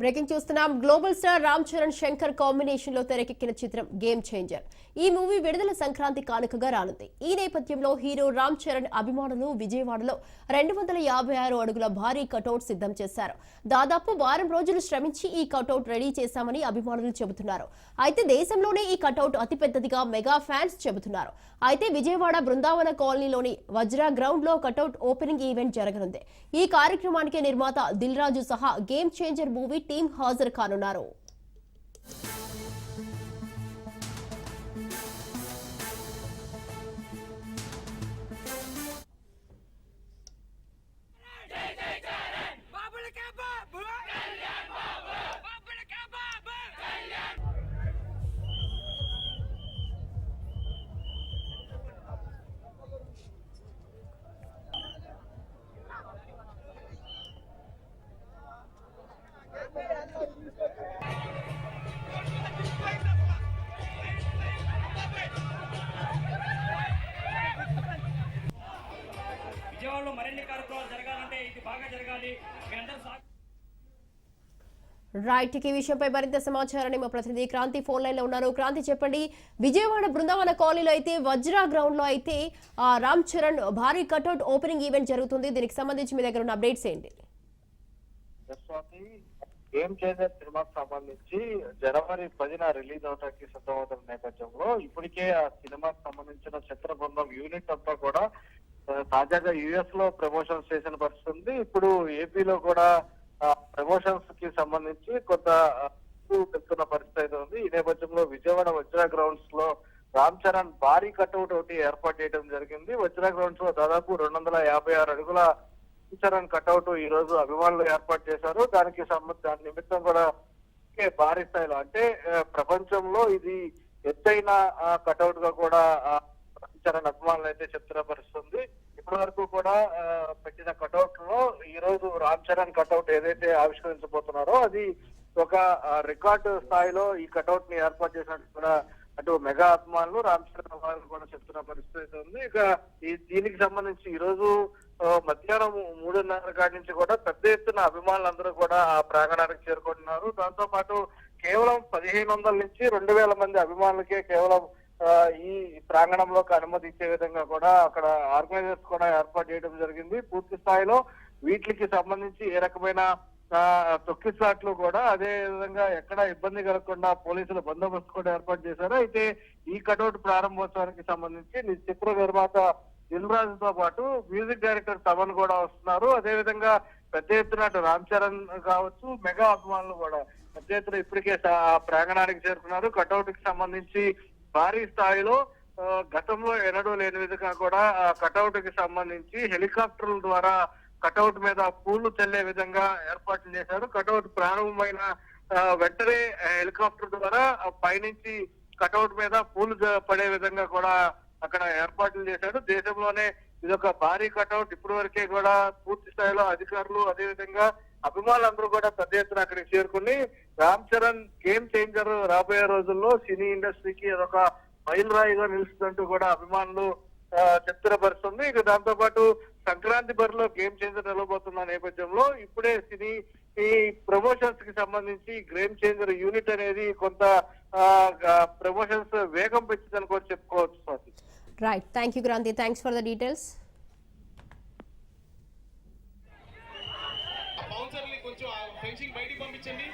Breaking చూస్తున్నాం global star Ram Charan Shankar కాంబినేషన్లో తెరకెక్కిన చిత్రం గేమ్ చేంజర్ ఈ మూవీ విడుదల సంక్రాంతి కానుకగా రానుంది. ఈ నేపథ్యంలో హీరో రామ్ చరణ్ అభిమానులు విజయవాడలో రెండు వందల యాభై ఆరు అడుగుల భారీ కటౌట్ సిద్ధం చేశారు. దాదాపు వారం రోజులు శ్రమించి ఈ కటౌట్ రెడీ చేశామని అభిమానులు చెబుతున్నారు. అయితే దేశంలోనే ఈ కటౌట్ అతిపెద్దదిగా మెగా ఫ్యాన్స్ చెబుతున్నారు. అయితే విజయవాడ బృందావన కాలనీలోని వజ్రా గ్రౌండ్లో కటౌట్ ఓపెనింగ్ ఈవెంట్ జరగనుంది. ఈ కార్యక్రమానికి నిర్మాత దిల్ రాజు సహా గేమ్ చేంజర్ మూవీ టీం హాజరు కానున్నారు. విజయవాడలో మరిన్ని కార్యక్రమాలు జరగాలంటే ఇది బాగా జరగాలి. మీ అందరూ రైట్ ఈ విషయంపై మరింత సమాచారాన్ని మా ప్రతినిధి క్రాంతి ఫోన్ లైన్లో ఉన్నారు. క్రాంతి చెప్పండి. విజయవాడ బృందావన కాలనీలో అయితే వజ్రా గ్రౌండ్లో అయితే ఆ, రామ్ చరణ్ భారీ కటౌట్ ఓపెనింగ్ ఈవెంట్ జరుగుతుంది. దీనికి సంబంధించి మీ దగ్గర ఉన్న అప్డేట్స్ ఏంటి? గేమ్ చేంజర్ సినిమాకి సంబంధించి. జనవరి పదిన రిలీజ్ అవడానికి సిద్ధమవుతున్న నేపథ్యంలో ఇప్పటికే ఆ సినిమాకి సంబంధించిన చిత్ర బృందం యూనిట్ అంతా కూడా తాజాగా యుఎస్లో ప్రమోషన్స్ చేసిన పరిస్థితి ఉంది. ఇప్పుడు ఏపీలో కూడా ప్రమోషన్స్కి సంబంధించి కొంత పెడుతున్న పరిస్థితి అయితే ఉంది. ఈ నేపథ్యంలో విజయవాడ వజ్రా గ్రౌండ్స్లో రామ్ చరణ్ భారీ కట్అవుట్ ఒకటి ఏర్పాటు చేయడం జరిగింది. వజ్రా గ్రౌండ్స్లో దాదాపు రెండు వందల యాభై ఆరు అడుగుల చరణ్ కట్అవుట్ ఈ రోజు అభిమానులు ఏర్పాటు చేశారు. దానికి సంబంధ దాని నిమిత్తం కూడా భారీ స్థాయిలో అంటే ప్రపంచంలో ఇది ఎత్తైన కట్అవుట్గా కూడా ఆ, చరణ్ అభిమానులు అయితే చెప్తున్న ఇప్పటి వరకు కూడా పెట్టిన కటౌట్లో ఈ రోజు రామ్ చరణ్ కటౌట్ ఏదైతే ఆవిష్కరించబోతున్నారో అది ఒక రికార్డు స్థాయిలో ఈ కటౌట్ని ఏర్పాటు చేసినట్టు కూడా అటు మెగా అభిమానులు రామ్ చరణ్ అభిమానులు కూడా చెప్తున్న పరిస్థితి అయితే ఉంది ఇక ఈ దీనికి సంబంధించి ఈ రోజు మధ్యాహ్నం మూడున్నర కాడి నుంచి కూడా పెద్ద ఎత్తున అభిమానులందరూ కూడా ఆ ప్రాంగణానికి చేరుకుంటున్నారు. దాంతో పాటు కేవలం పదిహేను వందల నుంచి రెండు వేల మంది అభిమానులకే కేవలం ఈ ప్రాంగణంలోకి అనుమతి ఇచ్చే విధంగా కూడా అక్కడ ఆర్గనైజర్స్ కూడా ఏర్పాటు చేయడం జరిగింది. పూర్తి స్థాయిలో వీటికి సంబంధించి ఏ రకమైన ఆ, తొక్కిసాట్లు కూడా అదే విధంగా ఎక్కడ ఇబ్బంది కలగకుండా పోలీసుల బందోబస్తు కూడా ఏర్పాటు చేశారు. అయితే ఈ కటౌట్ ప్రారంభోత్సవానికి సంబంధించి చిత్ర నిర్మాత దిల్రాజు తో పాటు మ్యూజిక్ డైరెక్టర్ తమన్ కూడా వస్తున్నారు. అదే విధంగా పెద్ద ఎత్తున అటు రామ్ చరణ్ కావచ్చు మెగా అభిమానులు కూడా పెద్ద ఎత్తున ఇప్పటికే ఆ ప్రాంగణానికి చేరుకున్నారు. కటౌట్కి సంబంధించి భారీ స్థాయిలో గతంలో ఎన్నడూ లేని విధంగా కూడా కటౌట్కి సంబంధించి హెలికాప్టర్ల ద్వారా కటౌట్ మీద పూలు చల్లే విధంగా ఏర్పాట్లు చేశారు. కటౌట్ ప్రారంభమైన వెంటనే హెలికాప్టర్ ద్వారా పైనుంచి కటౌట్ మీద పూలు పడే విధంగా కూడా అక్కడ ఏర్పాట్లు చేశారు. దేశంలోనే ఇదొక భారీ కటౌట్. ఇప్పటి వరకే కూడా పూర్తి స్థాయిలో అధికారులు అదే విధంగా అభిమానులందరూ కూడా పెద్ద ఎత్తున అక్కడికి చేరుకుని రామ్ చరణ్ గేమ్ చేంజర్ రాబోయే రోజుల్లో సినీ ఇండస్ట్రీకి అదొక మైలురాయిగా నిలుస్తుందంటూ కూడా అభిమానులు ఆ, చెప్తున్న పరిస్థితి ఉంది ఇక దాంతో పాటు సంక్రాంతి బరిలో గేమ్ చేంజర్ నిలబోతున్న నేపథ్యంలో ఇప్పుడే సినీ ఈ ప్రమోషన్స్కి సంబంధించి గేమ్ చేంజర్ యూనిట్ అనేది కొంత ప్రమోషన్స్ వేగం పెంచిందని కూడా చెప్పుకోవచ్చు Swathi. Right thank you Kranthi thanks for the details కొంచెం ఫెన్సింగ్ బయటికి పంపించండి.